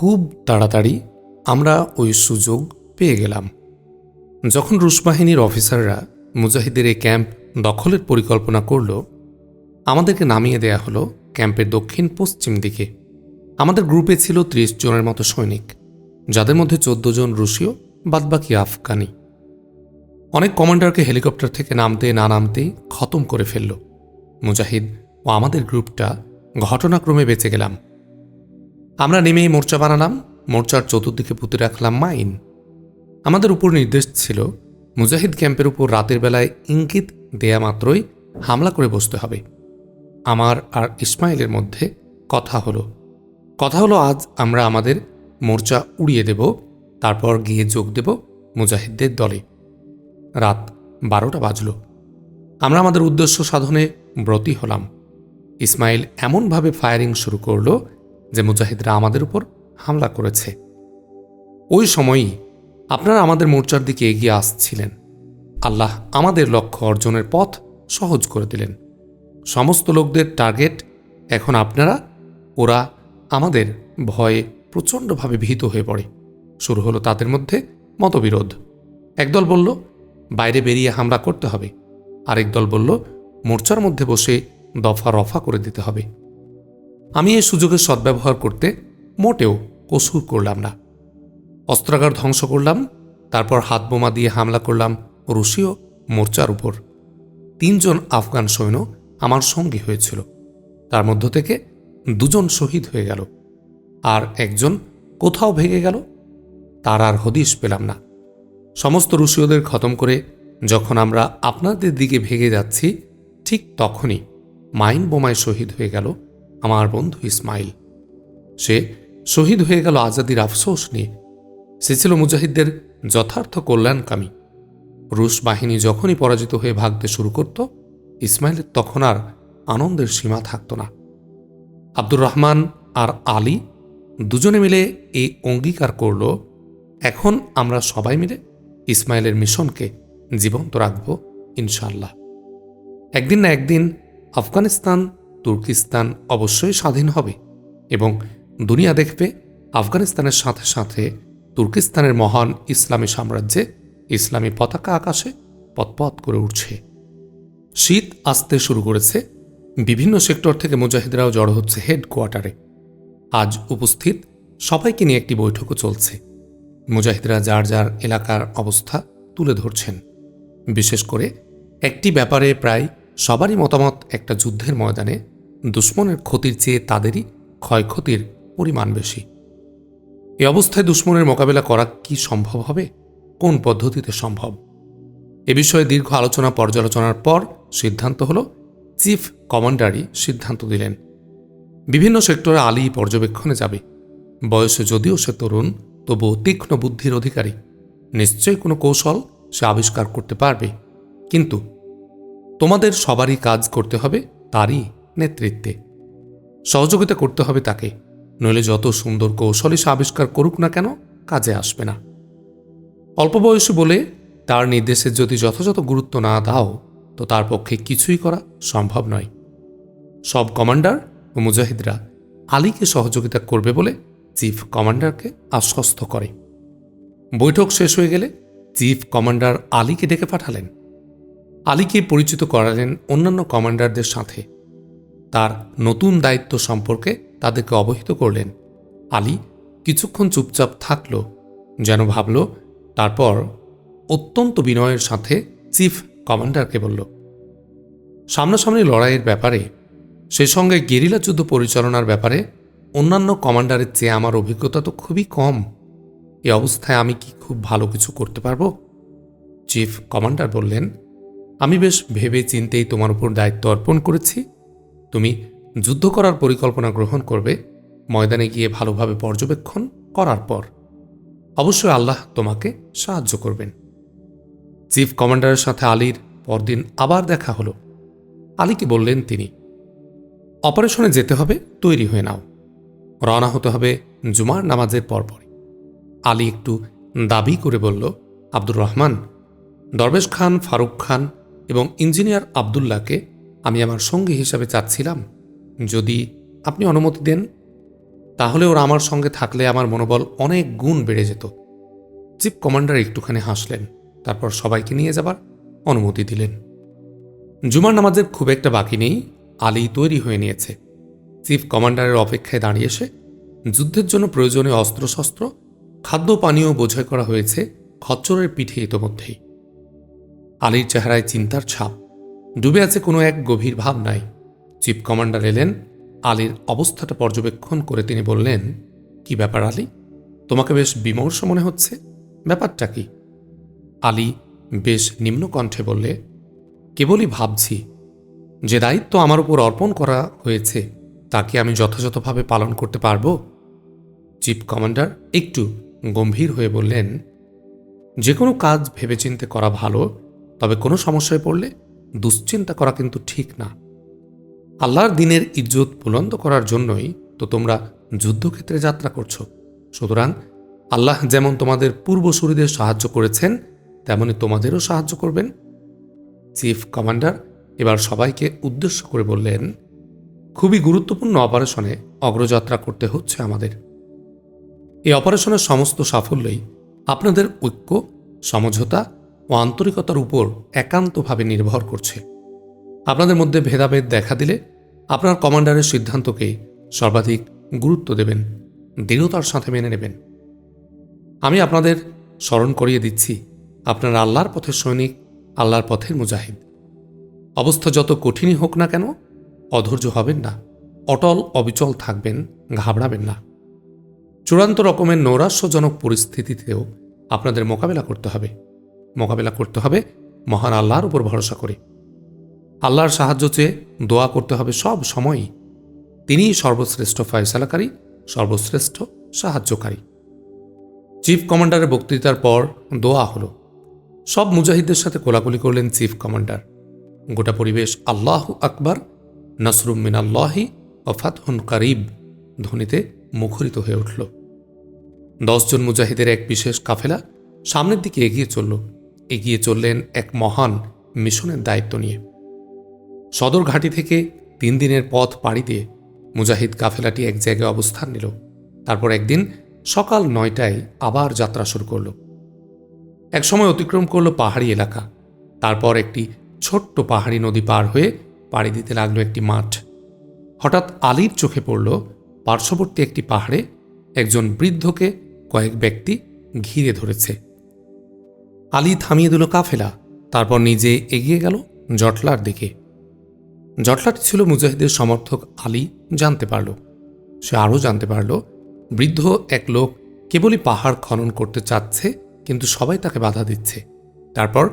খুব তাড়াতাড়ি আমরা ওই সুযোগ পেয়ে গেলাম। যখন রুশ বাহিনীর অফিসাররা মুজাহিদের এই ক্যাম্প দখলের পরিকল্পনা করল, আমাদেরকে নামিয়ে দেয়া হলো ক্যাম্পের দক্ষিণ পশ্চিম দিকে। আমাদের গ্রুপে ছিল ত্রিশ জনের মতো সৈনিক, যাদের মধ্যে চোদ্দ জন রুশীয়, বাদবাকি আফগানি। অনেক কমান্ডারকে হেলিকপ্টার থেকে নামতে না নামতেই খতম করে ফেলল। মুজাহিদ ও আমাদের গ্রুপটা ঘটনাক্রমে বেঁচে গেলাম। আমরা নেমেই মোর্চা বানালাম, মোর্চার চতুর্দিকে পুঁতে রাখলাম মাইন। আমাদের উপর নির্দেশ ছিল, মুজাহিদ ক্যাম্পের উপর রাতের বেলায় ইঙ্গিত দেয়া মাত্রই হামলা করে বসতে হবে। আমার আর ইসমাইলের মধ্যে কথা হলো। কথা হলো, আজ আমরা আমাদের মোর্চা উড়িয়ে দেব, তারপর গিয়ে যোগ দেব মুজাহিদদের দলে। রাত বারোটা বাজল। আমরা আমাদের উদ্দেশ্য সাধনে ব্রতী হলাম। ইসমাইল এমনভাবে ফায়ারিং শুরু করল যে মুজাহিদরা আমাদের উপর হামলা করেছে। ওই সময়ই আপনারা আমাদের মোর্চার দিকে এগিয়ে আসছিলেন। আল্লাহ আমাদের লক্ষ্য অর্জনের পথ সহজ করে দিলেন। সমস্ত লোকদের টার্গেট এখন আপনারা, ওরা আমাদের ভয়ে প্রচণ্ডভাবে ভীত হয়ে পড়ে। শুরু হলো তাদের মধ্যে মতবিরোধ। একদল বলল, বাইরে বেরিয়ে হামলা করতে হবে। আরেক দল বলল, মোর্চার মধ্যে বসে দফা রফা করে দিতে হবে। আমি এই সুযোগের সদ্ব্যবহার করতে মোটেও কসুর করলাম না। অস্ত্রাগার ধ্বংস করলাম, তারপর হাত বোমা দিয়ে হামলা করলাম রুশীয় মোর্চার উপর। তিনজন আফগান সৈন্য আমার সঙ্গী হয়েছিল। তার মধ্য থেকে দুজন শহীদ হয়ে গেল। আর একজন কোথাও ভেঙে গেল, তার আর হদিশ পেলাম না। সমস্ত রুশীয়দের খতম করে যখন আমরা আপনাদের দিকে ভেগে যাচ্ছি, ঠিক তখনই মাইন বোমায় শহীদ হয়ে গেল আমার বন্ধু ইসমাইল। সে শহীদ হয়ে গেল আজাদির আফসোস নিয়ে। সে ছিল মুজাহিদদের যথার্থ কল্যাণকামী। রুশ বাহিনী যখনই পরাজিত হয়ে ভাগতে শুরু করত, ইসমাইলের তখন আর আনন্দের সীমা থাকত না। আব্দুর রহমান আর আলী দুজনে মিলে এই অঙ্গীকার করল, এখন আমরা সবাই মিলে ইসমাইলের মিশনকে জীবন্ত রাখব ইনশাল্লাহ একদিন না একদিন আফগানিস্তান তুর্কিস্তান অবশ্যই স্বাধীন হবে এবং দুনিয়া দেখবে আফগানিস্তানের সাথে সাথে তুর্কিস্তানের মহান ইসলামী সাম্রাজ্যে ইসলামী পতাকা আকাশে পতপত করে উঠছে। শীত আসতে শুরু করেছে। বিভিন্ন সেক্টর থেকে মুজাহিদরাও জড়ো হচ্ছে হেডকোয়ার্টারে। আজ উপস্থিত সবাইকে নিয়ে একটি বৈঠকও চলছে। মুজাহিদরা যার যার এলাকার অবস্থা তুলে ধরছেন। বিশেষ করে একটি ব্যাপারে প্রায় সবারই মতামত একটা যুদ্ধের ময়দানে দুশ্মনের ক্ষতির চেয়ে তাদেরই ক্ষয়ক্ষতির পরিমাণ বেশি। এ অবস্থায় দুশ্মনের মোকাবেলা করা কি সম্ভব হবে? কোন পদ্ধতিতে সম্ভব? এ বিষয়ে দীর্ঘ আলোচনা, পর্যালোচনার পর সিদ্ধান্ত হল, চিফ কমান্ডারই সিদ্ধান্ত দিলেন। বিভিন্ন সেক্টরে আলী পর্যবেক্ষণে যাবে। বয়সে যদিও সে তরুণ, তবুও তীক্ষ্ণ বুদ্ধির অধিকারী। নিশ্চয়ই কোনো কৌশল সে আবিষ্কার করতে পারবে। কিন্তু তোমাদের সবারই কাজ করতে হবে তারই নেতৃত্বে। সহযোগিতা করতে হবে তাকে, নইলে যত সুন্দর কৌশলই সে আবিষ্কার করুক না কেন, কাজে আসবে না। অল্প বয়সী বলে তার নির্দেশের যদি যথাযথ গুরুত্ব না দাও, তো তার পক্ষে কিছুই করা সম্ভব নয়। সব কমান্ডার ও মুজাহিদরা আলীকে সহযোগিতা করবে বলে চিফ কমান্ডারকে আশ্বস্ত করে। বৈঠক শেষ হয়ে গেলে চিফ কমান্ডার আলীকে ডেকে পাঠালেন। আলীকে পরিচিত করালেন অন্যান্য কমান্ডারদের সাথে। তার নতুন দায়িত্ব সম্পর্কে তাদেরকে অবহিত করলেন। আলী কিছুক্ষণ চুপচাপ থাকল, যেন ভাবল, তারপর অত্যন্ত বিনয়ের সাথে চিফ কমান্ডারকে বলল, সামনাসামনি লড়াইয়ের ব্যাপারে, সে সঙ্গে গেরিলা যুদ্ধ পরিচালনার ব্যাপারে অন্যান্য কমান্ডারের চেয়ে আমার অভিজ্ঞতা তো খুবই কম। এ অবস্থায় আমি কি খুব ভালো কিছু করতে পারব? চিফ কমান্ডার বললেন আমি বেশ ভেবে চিন্তেই তোমার উপর দায়িত্ব অর্পণ করেছি। তুমি যুদ্ধ করার পরিকল্পনা গ্রহণ করবে, ময়দানে গিয়ে ভালোভাবে পর্যবেক্ষণ করার পর। অবশ্যই আল্লাহ তোমাকে সাহায্য করবেন। চিফ কমান্ডারের সাথে আলীর পরদিন আবার দেখা হলো। আলীকে বললেন তিনি, অপারেশনে যেতে হবে, তৈরি হয়ে নাও। রওনা হতে হবে জুমার নামাজের পরপরই। আলী একটু দাবি করে বলল, আব্দুর রহমান, দরবেশ খান, ফারুক খান এবং ইঞ্জিনিয়ার আবদুল্লাহকে আমি আমার সঙ্গী হিসাবে চাচ্ছিলাম। যদি আপনি অনুমতি দেন, তাহলে ওরা আমার সঙ্গে থাকলে আমার মনোবল অনেক গুণ বেড়ে যেত। চিফ কমান্ডার একটুখানি হাসলেন, তারপর সবাইকে নিয়ে যাবার অনুমতি দিলেন। জুমার নামাজের খুব একটা বাকি নেই, আলী তৈরি হয়ে নিয়েছে। চিফ কমান্ডারের অপেক্ষায় দাঁড়িয়ে এসে যুদ্ধের জন্য প্রয়োজনীয় অস্ত্রশস্ত্র, খাদ্য, পানীয় বোঝাই করা হয়েছে খচ্চরের পিঠে ইতোমধ্যেই। আলীর চেহারায় চিন্তার ছাপ। ডুবে আছে কোনো এক গভীর ভাব নাই। চিফ কমান্ডার এলেন, আলীর অবস্থাটা পর্যবেক্ষণ করে তিনি বললেন, কি ব্যাপার আলী? তোমাকে বেশ বিমর্ষ মনে হচ্ছে। ব্যাপারটা কি? আলী বেশ নিম্ন কণ্ঠে বললে, কেবলই ভাবছি। যে দায়িত্ব আমার উপর অর্পণ করা হয়েছে তাকে আমি যথাযথভাবে পালন করতে পারব? চিফ কমান্ডার একটু গম্ভীর হয়ে বললেন, যে কোনো কাজ ভেবেচিন্তে করা ভালো তবে কোনো সমস্যায় পড়লে দুশ্চিন্তা করা কিন্তু ঠিক না। আল্লাহর দিনের ইজ্জত বুলন্দ করার জন্যই তো তোমরা যুদ্ধক্ষেত্রে যাত্রা করছ। সুতরাং আল্লাহ যেমন তোমাদের পূর্বসূরিদের সাহায্য করেছেন, তেমনি তোমাদেরও সাহায্য করবেন। চিফ কমান্ডার এবার সবাইকে উদ্দেশ্য করে বললেন, খুবই গুরুত্বপূর্ণ অপারেশনে অগ্রযাত্রা করতে হচ্ছে আমাদের। এই অপারেশনের সমস্ত সাফল্যই আপনাদের ঐক্য, সমঝোতা ও আন্তরিকতার উপর একান্তভাবে নির্ভর করছে। আপনাদের মধ্যে ভেদাভেদ দেখা দিলে আপনার কমান্ডারের সিদ্ধান্তকে সর্বাধিক গুরুত্ব দেবেন, দৃঢ়তার সাথে মেনে নেবেন। আমি আপনাদের স্মরণ করিয়ে দিচ্ছি, আপনার আল্লাহর পথের সৈনিক, আল্লাহর পথের মুজাহিদ। অবস্থা যত কঠিনই হোক না কেন, অধৈর্য হবেন না, অটল, অবিচল থাকবেন, ঘাবড়াবেন না। চূড়ান্ত রকমের নৈরাশ্যজনক পরিস্থিতিতেও আপনাদের মোকাবেলা করতে হবে। মোকাবেলা করতে হবে, মহান আল্লাহর উপর ভরসা করে। আল্লাহর সাহায্য চেয়ে দোয়া করতে হবে সব সময়ই। তিনিই সর্বশ্রেষ্ঠ ফয়সালাকারী, সর্বশ্রেষ্ঠ সাহায্যকারী। চিফ কমান্ডারের বক্তৃতার পর দোয়া হলো। সব মুজাহিদদের সাথে কোলাকুলি করলেন চিফ কমান্ডার। গোটা পরিবেশ আল্লাহ আকবর, নসরুম মিন আল্লাহি ও ফাতহুন কারিব ধ্বনিতে মুখরিত হয়ে উঠল। দশজন মুজাহিদের এক বিশেষ কাফেলা সামনের দিকে এগিয়ে চলল। এগিয়ে চললেন এক মহান মিশনের দায়িত্ব নিয়ে। সদর ঘাঁটি থেকে তিন দিনের পথ পাড়ি দিয়ে মুজাহিদ কাফেলাটি এক জায়গায় অবস্থান নিল। তারপর একদিন সকাল নয়টায় আবার যাত্রা শুরু করল। এক সময় অতিক্রম করল পাহাড়ি এলাকা। তারপর একটি ছোট্ট পাহাড়ি নদী পার হয়ে পাড়ি দিতে লাগল একটি মাঠ। হঠাৎ আলীর চোখে পড়ল পার্শ্ববর্তী একটি পাহাড়ে একজন বৃদ্ধকে কয়েক ব্যক্তি ঘিরে ধরেছে। আলী থামিয়ে দিল কাফেলা, তারপর নিজে এগিয়ে গেল জটলার দিকে। জটলাটি ছিল মুজাহিদের সমর্থক আলী জানতে পারল। সে আরও জানতে পারল, বৃদ্ধ এক লোক কেবলই পাহাড় খনন করতে চাচ্ছে, কিন্তু সবাই তাকে বাধা দিচ্ছে। তারপর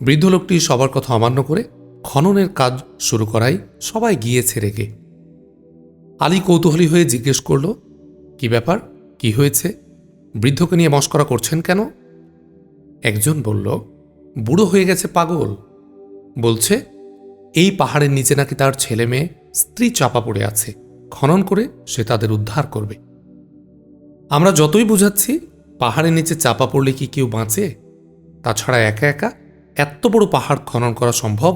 বৃদ্ধ লোকটি সবার কথা অমান্য করে খননের কাজ শুরু করায় সবাই গিয়েছে রেগে। আলী কৌতূহলী হয়ে জিজ্ঞেস করল, কি ব্যাপার? কি হয়েছে? বৃদ্ধকে নিয়ে মস্করা করছেন কেন? একজন বলল, বুড়ো হয়ে গেছে পাগল। বলছে, এই পাহাড়ের নিচে নাকি তার ছেলে মেয়ে স্ত্রী চাপা পড়ে আছে, খনন করে সে তাদের উদ্ধার করবে। আমরা যতই বুঝাচ্ছি, পাহাড়ের নিচে চাপা পড়লে কি কেউ বাঁচে? তাছাড়া একা একা এত বড় পাহাড় খনন করা সম্ভব?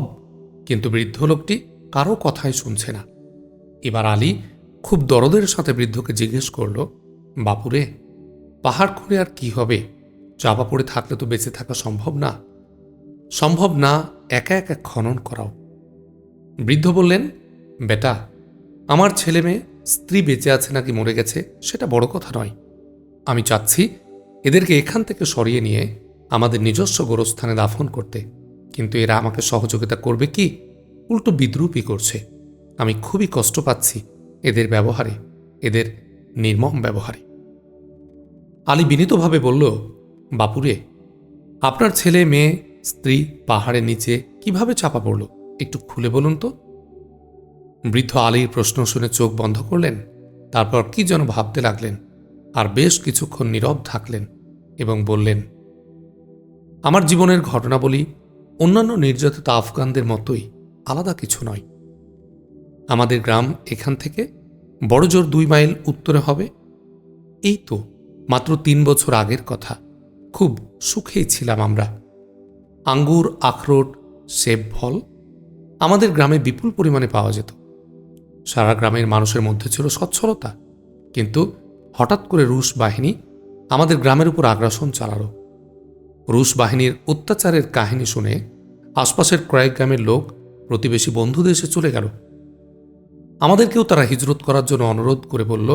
কিন্তু বৃদ্ধ লোকটি কারও কথাই শুনছে না। এবার আলী খুব দরদের সাথে বৃদ্ধকে জিজ্ঞেস করল, বাপুরে, পাহাড় খুঁড়ে আর কি হবে? চাপা পড়ে থাকলে তো বেঁচে থাকা সম্ভব না। সম্ভব না, একা একা খনন করাও। বৃদ্ধ বললেন, বেটা, আমার ছেলে মেয়ে স্ত্রী বেঁচে আছে নাকি মরে গেছে, সেটা বড় কথা নয়। আমি চাচ্ছি এদেরকে এখান থেকে সরিয়ে নিয়ে আমাদের নিজস্ব গোরস্থানে দাফন করতে। কিন্তু এরা আমাকে সহযোগিতা করবে কি? উল্টো বিদ্রুপই করছে। আমি খুবই কষ্ট পাচ্ছি এদের ব্যবহারে, এদের নির্মম ব্যবহারে। আলী বিনীতভাবে বলল বাপুরে, আপনার ছেলে, মেয়ে, স্ত্রী পাহাড়ের নিচে কীভাবে চাপা পড়ল? একটু খুলে বলুন তো। বৃদ্ধ আলীর প্রশ্ন শুনে চোখ বন্ধ করলেন, তারপর কি যেন ভাবতে লাগলেন, আর বেশ কিছুক্ষণ নীরব থাকলেন এবং বললেন, আমার জীবনের ঘটনাবলী অন্যান্য নির্যাতিত আফগানদের মতোই আলাদা কিছু নয়। আমাদের গ্রাম এখান থেকে বড় জোর দুই মাইল উত্তরে হবে। এই তো মাত্র তিন বছর আগের কথা। খুব সুখেই ছিলাম আমরা। আঙ্গুর, আখরোট, সেব, ফল আমাদের গ্রামে বিপুল পরিমাণে পাওয়া যেত। সারা গ্রামের মানুষের মধ্যে ছিল সচ্ছলতা, কিন্তু হঠাৎ করে রুশ বাহিনী আমাদের গ্রামের উপর আগ্রাসন চালালো। রুশ বাহিনীর অত্যাচারের কাহিনী শুনে আশপাশের কয়েক গ্রামের লোক প্রতিবেশী বন্ধু দেশে চলে গেল। আমাদেরকেও তারা হিজরত করার জন্য অনুরোধ করে বলল,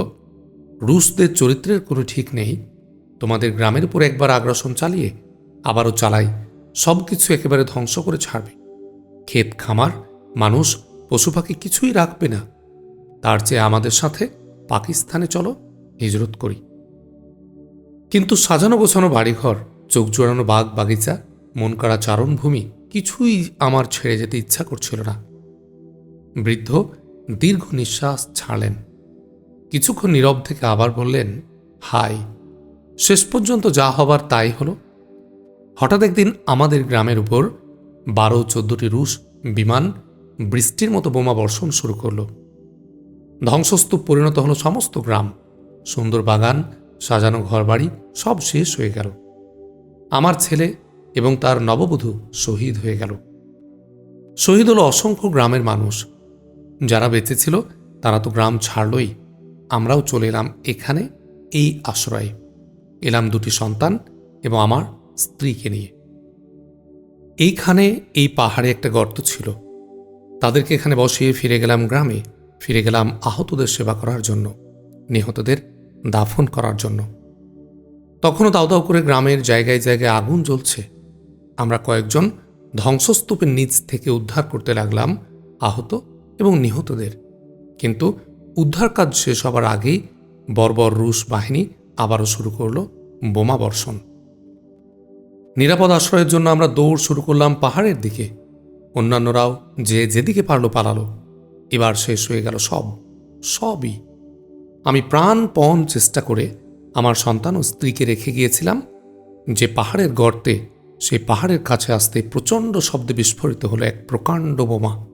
রুশদের চরিত্রের কোনো ঠিক নেই তোমাদের গ্রামের উপর একবার আগ্রাসন চালিয়ে আবারও চালাই সব কিছু একেবারে ধ্বংস করে ছাড়বে। ক্ষেত খামার, মানুষ পশু পাখি কিছুই রাখবে না। তার চেয়ে আমাদের সাথে পাকিস্তানে চলো, হিজরত করি। কিন্তু সাজানো গোছানো বাড়িঘর, চোখ জোড়ানো বাগ বাগিচা, মন করা চারণভূমি কিছুই আমার ছেড়ে যেতে ইচ্ছা করছিল না। বৃদ্ধ দীর্ঘ নিঃশ্বাস ছাড়লেন। কিছুক্ষণ নীরব থেকে আবার বললেন হাই শেষ পর্যন্ত যা হবার তাই হলো। হঠাৎ একদিন আমাদের গ্রামের উপর বারো চোদ্দটি রুশ বিমান বৃষ্টির মতো বোমা বর্ষণ শুরু করল। ধ্বংসস্তূপ পরিণত হলো সমস্ত গ্রাম। সুন্দর বাগান, সাজানো ঘরবাড়ি সব শেষ হয়ে গেল। আমার ছেলে এবং তার নববধূ শহীদ হয়ে গেল। শহীদ হলো অসংখ্য গ্রামের মানুষ। যারা বেঁচে ছিল, তারা তো গ্রাম ছাড়লই। আমরাও চলে এলাম এখানে এই আশ্রয়ে। এলাম দুটি সন্তান এবং আমার স্ত্রীকে নিয়ে। এইখানে এই পাহাড়ে একটা গর্ত ছিল। তাদেরকে এখানে বসিয়ে ফিরে গেলাম গ্রামে, ফিরে গেলাম আহতদের সেবা করার জন্য, নিহতদের দাফন করার জন্য। তখনও দাও দাও করে গ্রামের জায়গায় জায়গায় আগুন জ্বলছে। আমরা কয়েকজন ধ্বংসস্তূপের নিচ থেকে উদ্ধার করতে লাগলাম, আহত এবং নিহতদের। কিন্তু উদ্ধার কাজ শেষ হবার আগেই বর্বর রুশ বাহিনী আবারও শুরু করল বোমা বর্ষণ। নিরাপদ আশ্রয়ের জন্য আমরা দৌড় শুরু করলাম পাহাড়ের দিকে। অন্যান্যরাও যে যেদিকে পারল পালালো। এবার শেষ হয়ে গেল সব, সবই। আমি প্রাণপণ চেষ্টা করে আমার সন্তান ও স্ত্রীকে রেখে গিয়েছিলাম যে পাহাড়ের গর্তে, সেই পাহাড়ের কাছে আসতে প্রচণ্ড শব্দে বিস্ফোরিত হলো এক প্রকাণ্ড বোমা।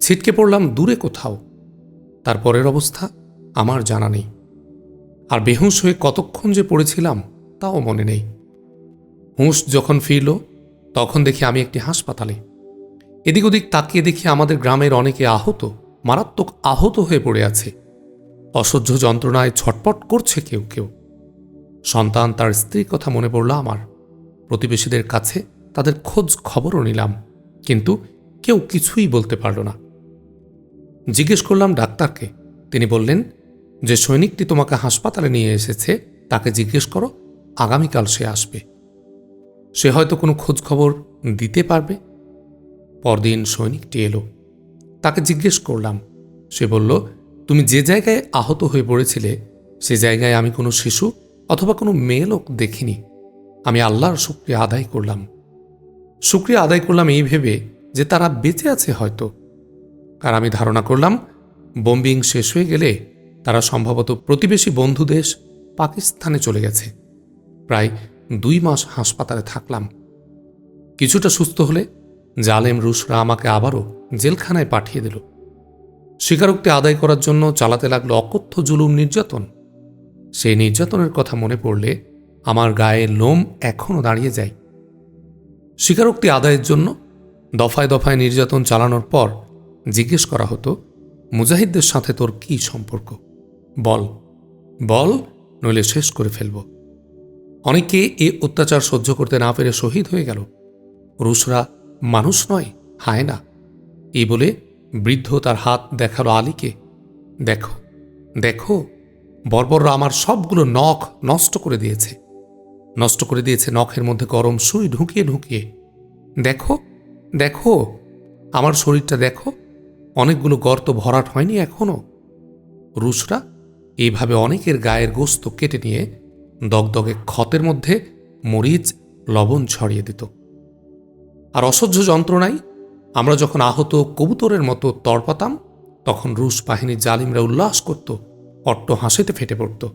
ছিটকে পড়লাম দূরে কোথাও। তারপরের অবস্থা আমার জানা নেই। আর বেহুশ হয়ে কতক্ষণ যে পড়েছিলাম, তাও মনে নেই। হুঁশ যখন ফিরল, তখন দেখি আমি একটি হাসপাতালে। এদিক ওদিক তাকিয়ে দেখি আমাদের গ্রামের অনেকে আহত, মারাত্মক আহত হয়ে পড়ে আছে। অসহ্য যন্ত্রণায় ছটপট করছে কেউ কেউ। সন্তান তার স্ত্রীর কথা মনে পড়ল আমার। প্রতিবেশীদের কাছে তাদের খোঁজ খবরও নিলাম, কিন্তু কেউ কিছুই বলতে পারল না। জিজ্ঞেস করলাম ডাক্তারকে। তিনি বললেন যে সৈনিকটি তোমাকে হাসপাতালে নিয়ে এসেছে, তাকে জিজ্ঞেস করো, আগামীকাল সে আসবে। সে হয়তো কোনো খোঁজ খবর দিতে পারবে। পরদিন সৈনিকটি এলো। তাকে জিজ্ঞেস করলাম। সে বলল, তুমি যে জায়গায় আহত হয়ে পড়েছিলে, সে জায়গায় আমি কোনো শিশু অথবা কোনো মেয়ে লোক দেখিনি। আমি আল্লাহর শুক্রিয়া আদায় করলাম। শুক্রিয়া আদায় করলাম এই ভেবে যে তারা বেঁচে আছে হয়তো। আর আমি ধারণা করলাম, বোম্বিং শেষ হয়ে গেলে তারা সম্ভবত প্রতিবেশী বন্ধু দেশ পাকিস্তানে চলে গেছে। প্রায় দুই মাস হাসপাতালে থাকলাম। কিছুটা সুস্থ হলে জালেম রুশরা আমাকে আবারও জেলখানায় পাঠিয়ে দিল। স্বীকারোক্তি আদায় করার জন্য চালাতে লাগল অকথ্য জুলুম নির্যাতন। সেই নির্যাতনের কথা মনে পড়লে আমার গায়ে লোম এখনও দাঁড়িয়ে যায়। স্বীকারোক্তি আদায়ের জন্য দফায় দফায় নির্যাতন চালানোর পর জিজ্ঞেস করা হতো, মুজাহিদদের সাথে তোর কি সম্পর্ক? বল বল, নইলে শেষ করে ফেলব। অনেকে এ অত্যাচার সহ্য করতে না পেরে শহীদ হয়ে গেল। রুশরা মানুষ নয়, হায় না। এই বলে বৃদ্ধ তার হাত দেখাল আলীকে। দেখো দেখো, বর্বররা আমার সবগুলো নখ নষ্ট করে দিয়েছে। নষ্ট করে দিয়েছে নখের মধ্যে গরম সুই ঢুকিয়ে ঢুকিয়ে। দেখো দেখো, আমার শরীরটা দেখো, অনেকগুলো গর্ত ভরাট হয়নি এখনও। রুশরা এইভাবে অনেকের গায়ের গোস্ত কেটে নিয়ে দগদগে ক্ষতের মধ্যে মরিচ, লবণ ছড়িয়ে দিত। আর অসহ্য যন্ত্রণায় আমরা যখন আহত কবুতরের মতো তড়পাতাম, তখন রুশ বাহিনীর জালিমরা উল্লাস করত, অট্ট হাসিতে ফেটে পড়ত।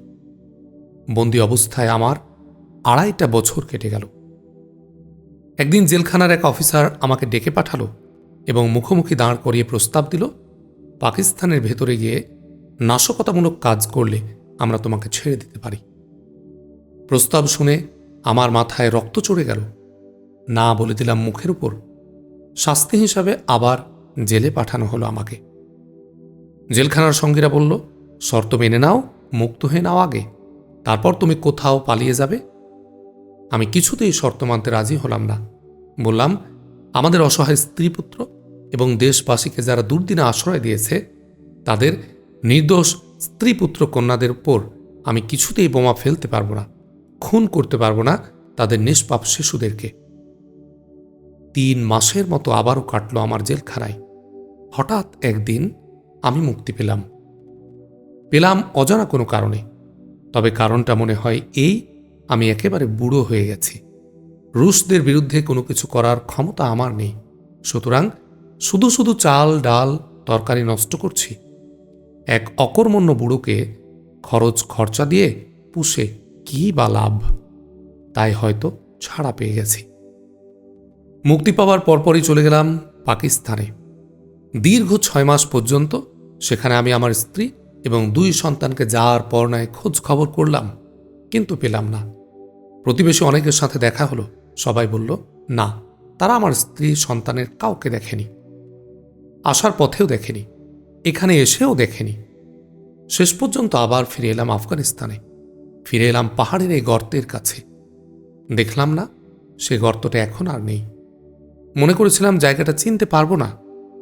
বন্দি অবস্থায় আমার আড়াইটা বছর কেটে গেল। একদিন জেলখানার এক অফিসার আমাকে ডেকে পাঠালো এবং মুখোমুখি দাঁড় করিয়ে প্রস্তাব দিল, পাকিস্তানের ভেতরে গিয়ে নাশকতামূলক কাজ করলে আমরা তোমাকে ছেড়ে দিতে পারি। প্রস্তাব শুনে আমার মাথায় রক্ত চড়ে গেল। না বলে দিলাম মুখের উপর। শাস্তি হিসাবে আবার জেলে পাঠানো হলো আমাকে। জেলখানার সঙ্গীরা বলল, শর্ত মেনে নাও, মুক্ত হয়ে নাও আগে। তারপর তুমি কোথাও পালিয়ে যাবে। আমি কিছুতেই শর্ত মানতে রাজি হলাম না। বললাম, আমাদের অসহায় স্ত্রীপুত্র এবং দেশবাসীকে যারা দুর্দিনে আশ্রয় দিয়েছে, তাদের নির্দোষ স্ত্রীপুত্র কন্যাদের উপর আমি কিছুতেই বোমা ফেলতে পারব না, খুন করতে পারব না তাদের নিষ্পাপ শিশুদেরকে। তিন মাসের মতো আবারও কাটলো আমার জেলখানায়। হঠাৎ একদিন আমি মুক্তি পেলাম। পেলাম অজানা কোনো কারণে, তবে কারণটা মনে হয় এই আমি একেবারে বুড়ো হয়ে গেছি। রুশদের বিরুদ্ধে কোনো কিছু করার ক্ষমতা আমার নেই। সুতরাং শুধু শুধু চাল, ডাল, তরকারি নষ্ট করছি। এক অকর্মণ্য বুড়োকে খরচ খরচা দিয়ে পুষে কি বা লাভ? তাই হয়তো ছাড়া পেয়ে গেছি। মুক্তি পাওয়ার পরপরই চলে গেলাম পাকিস্তানে। দীর্ঘ ছয় মাস পর্যন্ত সেখানে আমি আমার স্ত্রী এবং দুই সন্তানকে যাওয়ার পর খোঁজ খবর করলাম, কিন্তু পেলাম না। প্রতিবেশী অনেকের সাথে দেখা হলো। সবাই বলল, না, তারা আমার স্ত্রী সন্তানের কাউকে দেখেনি। আসার পথেও দেখেনি। এখানে এসেও দেখেনি। শেষ পর্যন্ত আবার ফিরে এলাম আফগানিস্তানে। ফিরে এলাম পাহাড়ের এই গর্তের কাছে। দেখলাম না, সে গর্তটা এখন আর নেই। মনে করেছিলাম জায়গাটা চিনতে পারব না,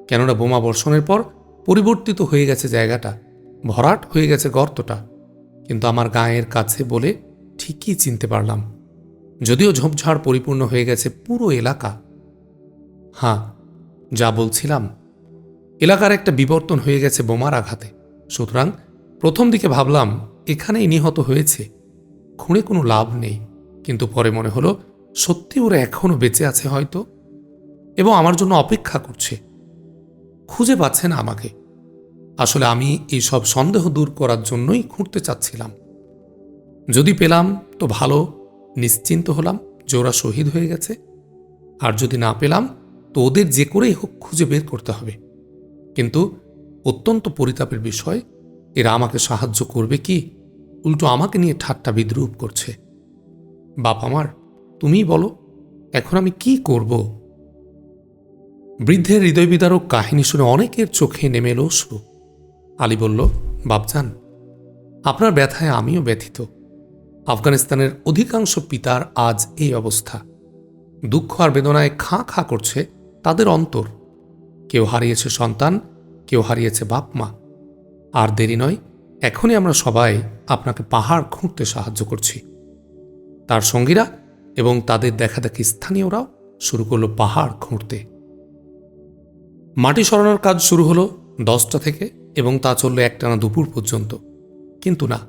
কেননা বোমা বর্ষণের পর পরিবর্তিত হয়ে গেছে জায়গাটা, ভরাট হয়ে গেছে গর্তটা। কিন্তু আমার গায়ের কাছে বলে ঠিকই চিনতে পারলাম। যদিও ঝোপঝাড় পরিপূর্ণ হয়ে গেছে পুরো এলাকা। হ্যাঁ যা বলছিলাম এলাকার একটা বিবর্তন হয়ে গেছে বোমার আঘাতে। সুতরাং প্রথম দিকে ভাবলাম, এখানেই নিহত হয়েছে। খুঁড়ে কোনো লাভ নেই। কিন্তু পরে মনে হলো, সত্যি ওরা এখনও বেঁচে আছে হয়তো। এবং আমার জন্য অপেক্ষা করছে। খুঁজে পাচ্ছে না আমাকে। আসলে আমি এই সব সন্দেহ দূর করার জন্যই খুঁড়তে চাচ্ছিলাম। যদি পেলাম তো ভালো, নিশ্চিন্ত হলাম যে ওরা শহীদ হয়ে গেছে। আর যদি না পেলাম, তো ওদের যে করেই হোক খুঁজে বের করতে হবে। কিন্তু অত্যন্ত পরিতাপের বিষয়, এরা আমাকে সাহায্য করবে কি? উল্টো আমাকে নিয়ে ঠাট্টা বিদ্রুপ করছে। বাপ আমার, তুমিই বলো, এখন আমি কি করব? বৃদ্ধের হৃদয় বিদারক কাহিনী শুনে অনেকের চোখে নেমে এলো অশ্রু। আলী বলল বাপজান আপনার ব্যথায় আমিও ব্যথিত। আফগানিস্তানের অধিকাংশ পিতার আজ এই অবস্থা। দুঃখ আর বেদনায় খাঁ খাঁ করছে তাদের অন্তর। কেউ হারিয়েছে সন্তান, কেউ হারিয়েছে বাপ মা। আর দেরি নয়, এখনই আমরা সবাই আপনাকে পাহাড় খুঁড়তে সাহায্য করছি। তার সঙ্গীরা এবং তাদের দেখাদেখি স্থানীয়রাও শুরু করল পাহাড় খুঁড়তে। মাটি সরানোর কাজ শুরু হলো দশটা থেকে এবং তা চলল একটানা দুপুর পর্যন্ত। কিন্তু না,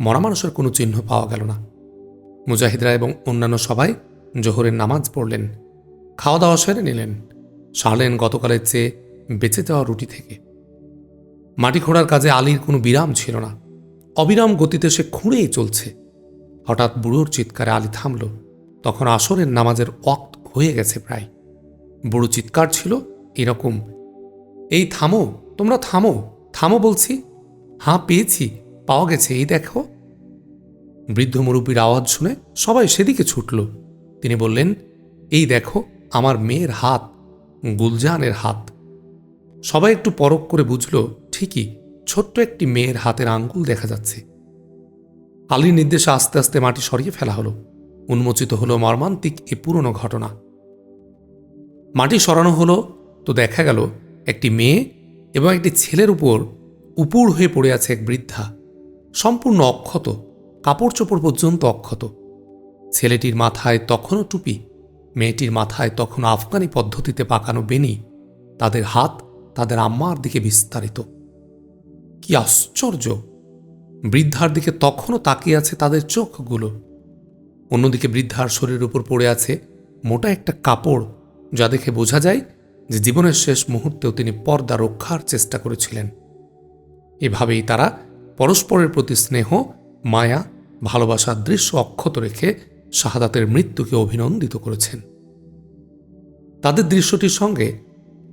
মরা মানুষের কোনো চিহ্ন পাওয়া গেল না। মুজাহিদরা এবং অন্যান্য সবাই জোহরের নামাজ পড়লেন খাওয়া দাওয়া সেরে নিলেন। সারলেন গতকালের চেয়ে বেঁচে যাওয়া রুটি থেকে। মাটি খোঁড়ার কাজে আলীর কোনো বিরাম ছিল না। অবিরাম গতিতে সে খুঁড়েই চলছে। হঠাৎ বুড়োর চিৎকারে আলী থামল। তখন আসরের নামাজের অক্ত হয়ে গেছে প্রায়। বুড়ো চিৎকার ছিল এরকম, এই থামো, তোমরা থামো থামো বলছি। হাঁ, পেয়েছি, পাওয়া গেছে, এই দেখো। বৃদ্ধ মুরব্বীর আওয়াজ শুনে সবাই সেদিকে ছুটল। তিনি বললেন, এই দেখো, আমার মেয়ের হাত গুলজানের হাত। সবাই একটু পরক করে বুঝল, ঠিকই, ছোট্ট একটি মেয়ের হাতের আঙ্গুল দেখা যাচ্ছে। আলীর নির্দেশে আস্তে আস্তে মাটি সরিয়ে ফেলা হলো। উন্মোচিত হলো মর্মান্তিক এ পুরনো ঘটনা। মাটি সরানো হলো তো দেখা গেল, একটি মেয়ে এবং একটি ছেলের উপর উপুর হয়ে পড়ে আছে এক বৃদ্ধা। সম্পূর্ণ অক্ষত কাপড় চোপড় পর্যন্ত অক্ষত। ছেলেটির মাথায় তখনও টুপি মেয়েটির মাথায় তখন আফগানি পদ্ধতিতে পাকানো বেনি তাদের হাত তাদের আম্মার দিকে বিস্তারিত। কি আশ্চর্য! বৃদ্ধার দিকে তখনও তাকিয়ে আছে তাদের চোখগুলো। অন্যদিকে বৃদ্ধার শরীরের উপর পড়ে আছে মোটা একটা কাপড় যা দেখে বোঝা যায় যে জীবনের শেষ মুহূর্তেও তিনি পর্দা রক্ষার চেষ্টা করেছিলেন। এভাবেই তারা পরস্পরের প্রতি স্নেহ, মায়া, ভালোবাসার দৃশ্য অক্ষত রেখে শাহাদাতের মৃত্যুকে অভিনন্দিত করেছেন। তাদের দৃশ্যটির সঙ্গে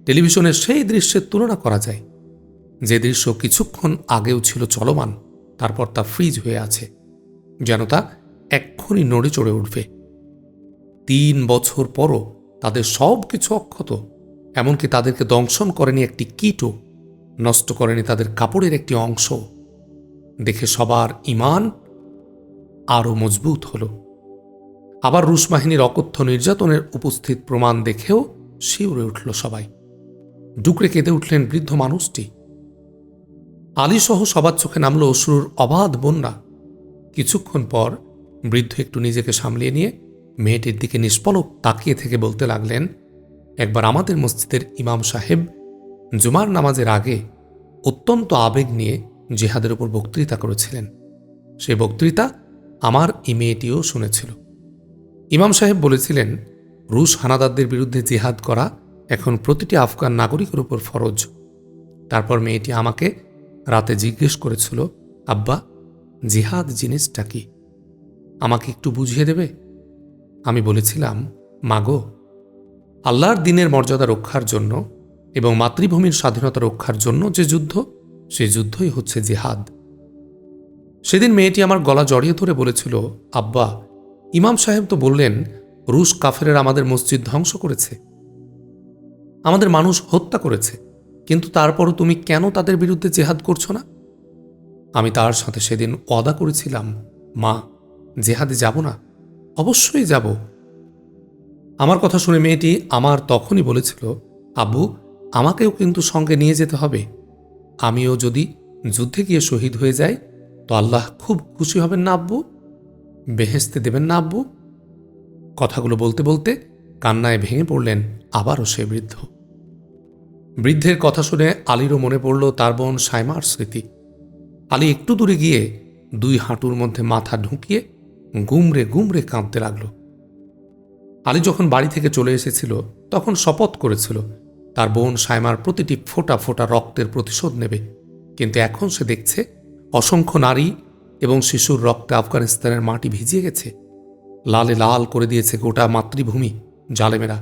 টেলিভিশনের সেই দৃশ্যের তুলনা করা যায়। যে দৃশ্য কিছুক্ষণ আগেও ছিল চলমান, তারপর তা ফ্রিজ হয়ে আছে, যেন তা এক্ষুনি নড়ে চড়ে উঠবে। তিন বছর পরও তাদের সব কিছু অক্ষত, এমনকি তাদেরকে দংশন করেনি একটি কীটও, নষ্ট করেনি তাদের কাপড়ের একটি অংশ। দেখে সবার ইমান আরও মজবুত হলো। আবার রুশ বাহিনীর অকথ্য নির্যাতনের উপস্থিত প্রমাণ দেখেও শিউরে উঠল সবাই। ডুকরে কেঁদে উঠলেন বৃদ্ধ মানুষটি। আলী সহ সবার চোখে নামল অসুর অবাধ বন্যা। কিছুক্ষণ পর বৃদ্ধ একটু নিজেকে সামলিয়ে নিয়ে মেয়েটির দিকে নিষ্পলক তাকিয়ে থেকে বলতে লাগলেন, একবার আমাদের মসজিদের ইমাম সাহেব জুমার নামাজের আগে অত্যন্ত আবেগ নিয়ে জেহাদের উপর বক্তৃতা করেছিলেন। সে বক্তৃতা আমার এই মেয়েটিও শুনেছিল। ইমাম সাহেব বলেছিলেন, রুশ হানাদারদের বিরুদ্ধে জিহাদ করা এখন প্রতিটি আফগান নাগরিকের উপর ফরজ। তারপর মেয়েটি আমাকে রাতে জিজ্ঞেস করেছিল, আব্বা, জিহাদ জিনিসটা কি? আমাকে একটু বুঝিয়ে দেবে? আমি বলেছিলাম, মাগো, আল্লাহর দিনের মর্যাদা রক্ষার জন্য এবং মাতৃভূমির স্বাধীনতা রক্ষার জন্য যে যুদ্ধ, সে যুদ্ধই হচ্ছে জিহাদ। সেদিন মেয়েটি আমার গলা জড়িয়ে ধরে বলেছিল, আব্বা ইমাম সাহেব তো বললেন, রুশ কাফেরের আমাদের মসজিদ ধ্বংস করেছে। আমাদের মানুষ হত্যা করেছে, কিন্তু তারপরও তুমি কেন তাদের বিরুদ্ধে জেহাদ করছ না? আমি তার সাথে সেদিন ওয়াদা করেছিলাম, মা, জেহাদে যাব না, অবশ্যই যাব। আমার কথা শুনে মেয়েটি আমার তখনই বলেছিল, আব্বু, আমাকেও কিন্তু সঙ্গে নিয়ে যেতে হবে। আমিও যদি যুদ্ধে গিয়ে শহীদ হয়ে যাই, তো আল্লাহ খুব খুশি হবেন না, আব্বু? বেহেস্তে দেবেন না, আব্বু? কথাগুলো বলতে বলতে কান্নায় ভেঙে পড়লেন আবারও সে বৃদ্ধ। বৃদ্ধের কথা শুনে আলীরও মনে পড়ল তার বোন সাইমার স্মৃতি। আলী একটু দূরে গিয়ে দুই হাঁটুর মধ্যে মাথা ঢুকিয়ে গুমরে গুমরে কাঁদতে লাগল। আলী যখন বাড়ি থেকে চলে এসেছিল, তখন শপথ করেছিল, তার বোন সাইমার প্রতিটি ফোঁটা ফোঁটা রক্তের প্রতিশোধ নেবে। কিন্তু এখন সে দেখছে, অসংখ্য নারী এবং শিশুর রক্তে আফগানিস্তানের মাটি ভিজিয়ে গেছে। লালে লাল করে দিয়েছে গোটা মাতৃভূমি, জালেমেরা।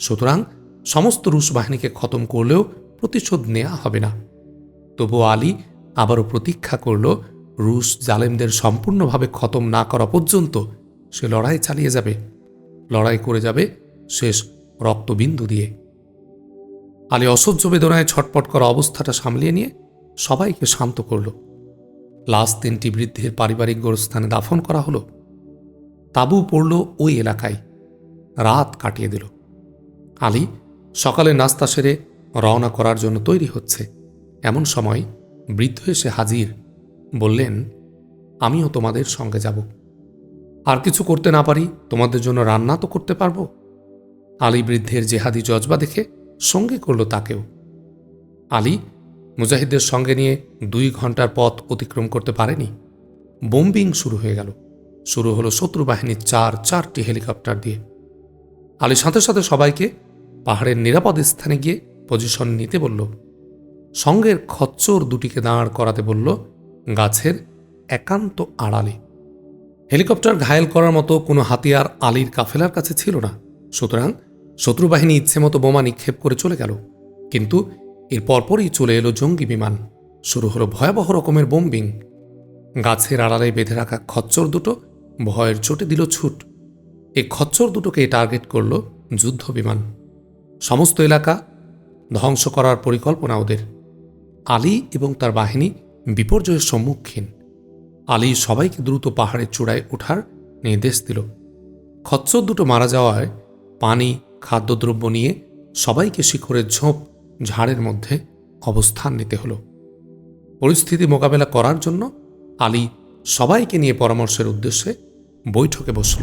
সুতরাং সমস্ত রুশ বাহিনীকে খতম করলেও প্রতিশোধ নেওয়া হবে না। তবু আলী আবারও প্রতীক্ষা করল, রুশ জালেমদের সম্পূর্ণভাবে খতম না করা পর্যন্ত সে লড়াই চালিয়ে যাবে। লড়াই করে যাবে শেষ রক্তবিন্দু দিয়ে। আলী অসহ্য বেদনায় ছটপট করা অবস্থাটা সামলিয়ে নিয়ে সবাইকে শান্ত করল। লাশ তিনটি বৃদ্ধের পারিবারিক গোরস্থানে দাফন করা হলো। তাবু পড়ল ওই এলাকায়। রাত কাটিয়ে দিল। আলী সকালে নাস্তা সেরে রওনা করার জন্য তৈরি হচ্ছে। এমন সময় বৃদ্ধ এসে হাজির। বললেন, আমিও তোমাদের সঙ্গে যাব। আর কিছু করতে না পারি, তোমাদের জন্য রান্না তো করতে পারব? আলী বৃদ্ধের জেহাদি জজবা দেখে সঙ্গে করল তাকেও। আলী মুজাহিদদের সঙ্গে নিয়ে দুই ঘণ্টার পথ অতিক্রম করতে পারেনি। বোম্বিং শুরু হয়ে গেল। শুরু হলো শত্রু বাহিনীর চার, চারটি হেলিকপ্টার দিয়ে। আলী সাথে সাথে সবাইকে পাহাড়ের নিরাপদ স্থানে গিয়ে পজিশন নিতে বলল। সঙ্গের খচ্চর দুটিকে দাঁড় করাতে বলল গাছের একান্ত আড়ালে। হেলিকপ্টার ঘায়েল করার মতো কোনো হাতিয়ার আলীর কাফেলার কাছে ছিল না। সুতরাং শত্রুবাহিনী ইচ্ছে মতো বোমা নিক্ষেপ করে চলে গেল। কিন্তু এর পরপরই চলে এলো জঙ্গি বিমান। শুরু হলো ভয়াবহ রকমের বোম্বিং গাছের আড়ালে বেঁধে রাখা খচ্চর দুটো ভয়ের চোটে দিল ছুট। এই খচ্চর দুটোকে টার্গেট করল যুদ্ধ বিমান। সমস্ত এলাকা ধ্বংস করার পরিকল্পনা ওদের। আলী এবং তার বাহিনী বিপর্যয়ের সম্মুখীন। আলী সবাইকে দ্রুত পাহাড়ের চূড়ায় ওঠার নির্দেশ দিল। খচ্চর দুটো মারা যাওয়ায় পানি, খাদ্যদ্রব্য নিয়ে সবাইকে শিখরের ঝোপ ঝাড়ের মধ্যে অবস্থান নিতে হলো। পরিস্থিতি মোকাবেলা করার জন্য আলী সবাইকে নিয়ে পরামর্শের উদ্দেশ্যে বৈঠকে বসল।